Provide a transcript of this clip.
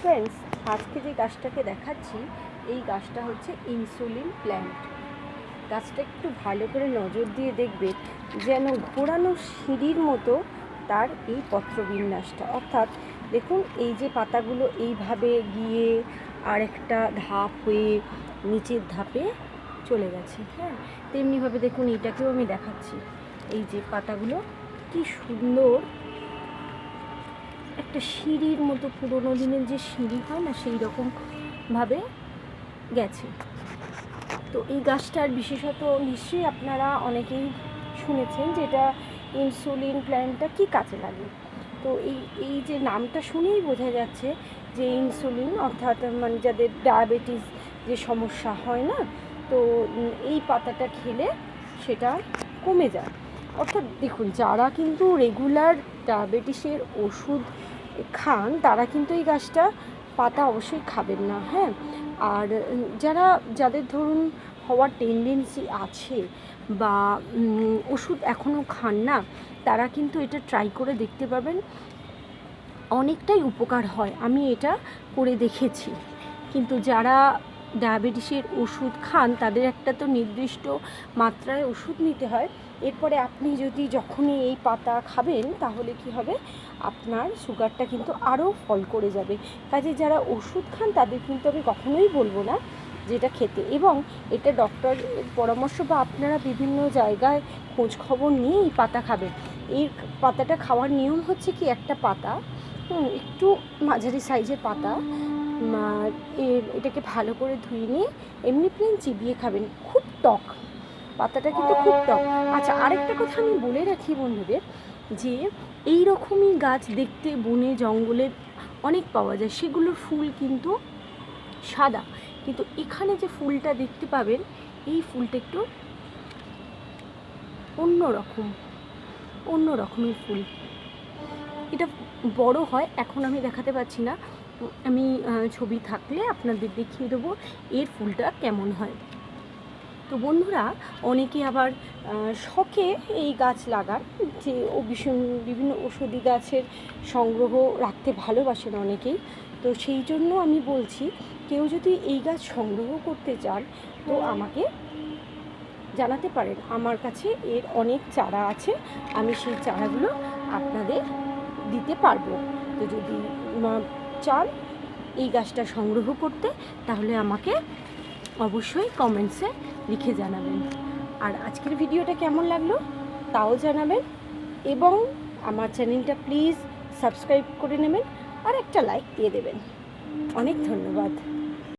Friends আজকে যে গাছটাকে দেখাচ্ছি, এই গাছটা হচ্ছে ইনসুলিন প্ল্যান্ট গাছটা একটু ভালো করে নজর দিয়ে দেখবে যেন ঘোরানো সিঁড়ির মতো তার এই পত্রবিন্যাসটা। অর্থাৎ দেখুন, এই যে পাতাগুলো এইভাবে গিয়ে আর একটা ধাপ হয়ে নিচের ধাপে চলে গেছে হ্যাঁ? তেমনিভাবে দেখুন এইটাকেও আমি দেখাচ্ছি। এই যে পাতাগুলো, কি সুন্দর একটা সিঁড়ির মতো পুরোনো দিনের যে সিঁড়ি হয় না, সেই রকমভাবে গেছে। তো এই গাছটার বিশেষত নিশ্চয়ই আপনারা অনেকেই শুনেছেন যেটা ইনসুলিন প্ল্যান্টটা কি কাজে লাগে? তো এই এই যে নামটা শুনেই বোঝা যাচ্ছে যে ইনসুলিন অর্থাৎ মানে যাদের ডায়াবেটিস যে সমস্যা হয় না, তো এই পাতাটা খেলে সেটা কমে যায়। অর্থাৎ দেখুন, যারা কিন্তু রেগুলার ডায়াবেটিসের ওষুধ খান, তারা কিন্তু এই গাছটা পাতা অবশ্যই খাবেন না হ্যাঁ? আর যারা, যাদের ধরুন হওয়ার টেন্ডেন্সি আছে বা ওষুধ এখনও খান না, তারা কিন্তু এটা ট্রাই করে দেখতে পাবেন। অনেকটাই উপকার হয়, আমি এটা করে দেখেছি। কিন্তু যারা ডায়াবেটিসের ওষুধ খান, তাদের একটা তো নির্দিষ্ট মাত্রায় ওষুধ নিতে হয়। এরপরে আপনি যদি যখনই এই পাতা খাবেন, তাহলে কি হবে? আপনার সুগারটা কিন্তু আরও ফল করে যাবে। কাজে যারা ওষুধ খান, তাদের কিন্তু আমি কখনোই বলব না যেটা খেতে। এবং এটা ডক্টর পরামর্শ বা আপনারা বিভিন্ন জায়গায় খোঁজ খবর নিয়ে এই পাতা খাবেন। এই পাতাটা খাওয়ার নিয়ম হচ্ছে কি, একটা পাতা একটু মাঝারি সাইজের পাতা এটাকে ভালো করে ধুয়ে নিয়ে এমনি প্লেন চিবিয়ে খাবেন। খুব টক। পাতাটা কিন্তু খুব টক। আচ্ছা আরেকটা কথা আমি বলে রাখি বন্ধুদের, যে এই রকমই গাছ দেখতে বনে, জঙ্গলে অনেক পাওয়া যায়। সেগুলোর ফুল কিন্তু সাদা। কিন্তু এখানে যে ফুলটা দেখতে পাবেন, এই ফুলটা একটু অন্য রকম অন্য রকমের ফুল। এটা বড় হয়, এখন আমি দেখাতে পারছি না। আমি ছবি থাকলে আপনাদের দেখিয়ে দেবো এর ফুলটা কেমন হয়। তো বন্ধুরা, অনেকে আবার শখে এই গাছ লাগান যে ও ভীষণ বিভিন্ন ওষুধি গাছের সংগ্রহ রাখতে ভালোবাসেন অনেকেই। তো সেই জন্য আমি বলছি, কেউ যদি এই গাছ সংগ্রহ করতে চান, তো আমাকে জানাতে পারেন। আমার কাছে এর অনেক চারা আছে, আমি সেই চারাগুলো আপনাদের দিতে পারব। তো যদি চান এই গাছটা সংগ্রহ করতে, তাহলে আমাকে অবশ্যই কমেন্টসে লিখে জানাবেন। আর আজকের ভিডিওটা কেমন লাগল তাও জানাবেন এবং আমার চ্যানেলটা প্লিজ সাবস্ক্রাইব করে নেবেন আর একটা লাইক দিয়ে দেবেন। অনেক ধন্যবাদ।